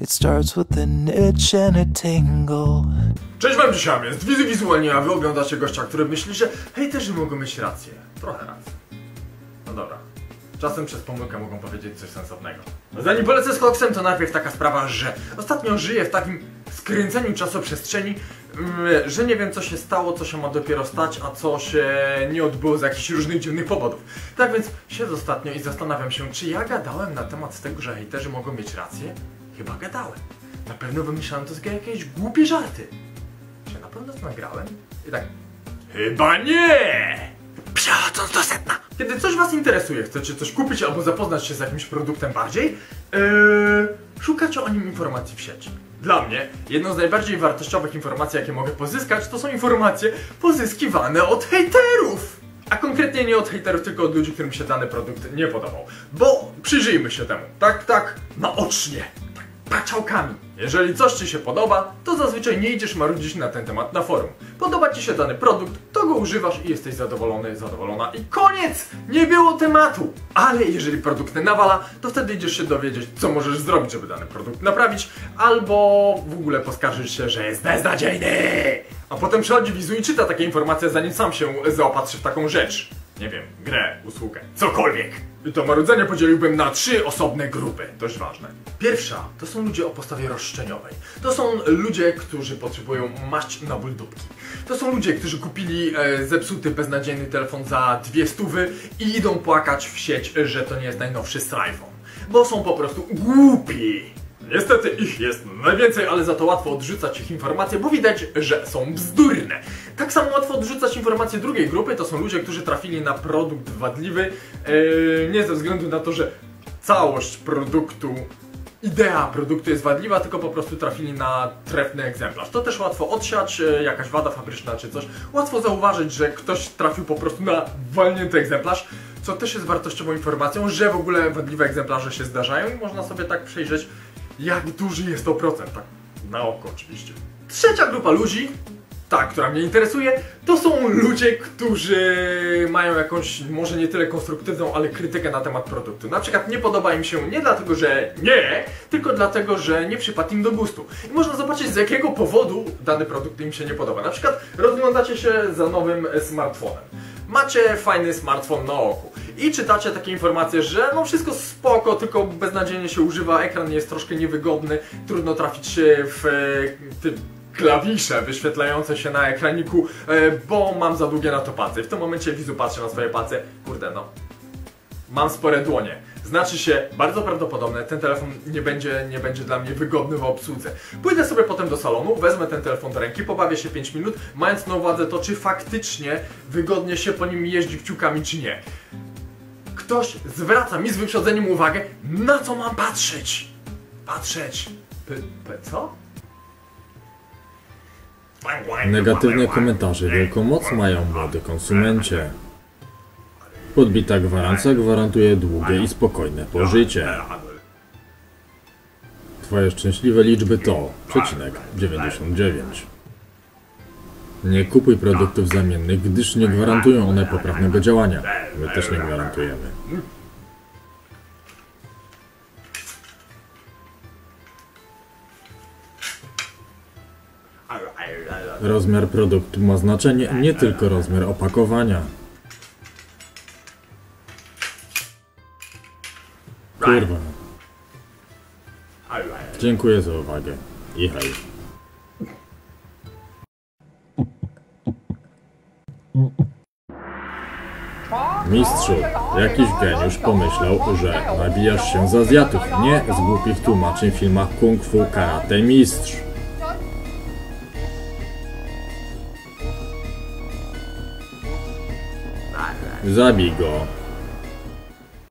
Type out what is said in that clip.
It starts with an itch and a tingle. Cześć wam dzisiaj jest Wizy Wizualnie, a wy oglądacie gościa, który myśli, że hejterzy mogą mieć rację. Trochę rację. No dobra. Czasem przez pomyłkę mogą powiedzieć coś sensownego. Zanim polecę z koksem, to najpierw taka sprawa, że ostatnio żyję w takim skręceniu czasoprzestrzeni, mm, że nie wiem co się stało, co się ma dopiero stać, a co się nie odbyło z jakichś różnych dziwnych powodów. Tak więc siedzę ostatnio i zastanawiam się, czy ja gadałem na temat tego, że hejterzy mogą mieć rację? Chyba gadałem. Na pewno wymyślałem to z jakieś głupie żarty. Czy na pewno to nagrałem? I tak. Chyba nie! Przechodząc do sedna. Kiedy coś Was interesuje, chcecie coś kupić albo zapoznać się z jakimś produktem bardziej, yy, szukacie o nim informacji w sieci. Dla mnie jedną z najbardziej wartościowych informacji, jakie mogę pozyskać, to są informacje pozyskiwane od hejterów. A konkretnie nie od hejterów, tylko od ludzi, którym się dany produkt nie podobał. Bo przyjrzyjmy się temu. Tak, tak, naocznie. Paczałkami. Jeżeli coś Ci się podoba, to zazwyczaj nie idziesz marudzić na ten temat na forum. Podoba Ci się dany produkt, to go używasz i jesteś zadowolony, zadowolona i koniec! Nie było tematu! Ale jeżeli produkt nawala, to wtedy idziesz się dowiedzieć, co możesz zrobić, żeby dany produkt naprawić, albo w ogóle poskarżysz się, że jest beznadziejny! A potem przychodzi wizu i czyta takie informacje, zanim sam się zaopatrzy w taką rzecz. Nie wiem, grę, usługę, cokolwiek. I to marudzenie podzieliłbym na trzy osobne grupy, dość ważne. Pierwsza to są ludzie o postawie roszczeniowej. To są ludzie, którzy potrzebują maść na ból dupki. To są ludzie, którzy kupili e, zepsuty, beznadziejny telefon za dwie stówy i idą płakać w sieć, że to nie jest najnowszy z iPhone. Bo są po prostu głupi. Niestety ich jest najwięcej, ale za to łatwo odrzucać ich informacje, bo widać, że są bzdurne. Tak samo łatwo odrzucać informacje drugiej grupy, to są ludzie, którzy trafili na produkt wadliwy, yy, nie ze względu na to, że całość produktu, idea produktu jest wadliwa, tylko po prostu trafili na trefny egzemplarz. To też łatwo odsiać, yy, jakaś wada fabryczna czy coś. Łatwo zauważyć, że ktoś trafił po prostu na walnięty egzemplarz, co też jest wartościową informacją, że w ogóle wadliwe egzemplarze się zdarzają i można sobie tak przejrzeć, jak duży jest to procent, tak na oko oczywiście. Trzecia grupa ludzi, ta, która mnie interesuje, to są ludzie, którzy mają jakąś, może nie tyle konstruktywną, ale krytykę na temat produktu. Na przykład nie podoba im się nie dlatego, że nie, tylko dlatego, że nie przypadł im do gustu. I można zobaczyć z jakiego powodu dany produkt im się nie podoba. Na przykład rozglądacie się za nowym smartfonem. Macie fajny smartfon na oku i czytacie takie informacje, że no wszystko spoko, tylko beznadziejnie się używa, ekran jest troszkę niewygodny, trudno trafić się w e, tym klawisze wyświetlające się na ekraniku, e, bo mam za długie na to palce. W tym momencie wizu patrzę na swoje palce, kurde no, mam spore dłonie. Znaczy się, bardzo prawdopodobne, ten telefon nie będzie, nie będzie dla mnie wygodny w obsłudze. Pójdę sobie potem do salonu, wezmę ten telefon do ręki, pobawię się 5 minut, mając na uwadze to, czy faktycznie wygodnie się po nim jeździ kciukami, czy nie. Ktoś zwraca mi z wyprzedzeniem uwagę, na co mam patrzeć. Patrzeć. P, p co? Negatywne komentarze wielką moc mają, młody konsumencie. Podbita gwarancja gwarantuje długie i spokojne pożycie. Twoje szczęśliwe liczby to przecinek 99. Nie kupuj produktów zamiennych, gdyż nie gwarantują one poprawnego działania. My też nie gwarantujemy. Rozmiar produktu ma znaczenie, nie tylko rozmiar opakowania. Kurwa. Dziękuję za uwagę. I hej. Mistrzu, jakiś geniusz pomyślał, że nabijasz się z Azjatów, nie z głupich tłumaczeń w filmach Kung Fu Karate Mistrz. Zabij go.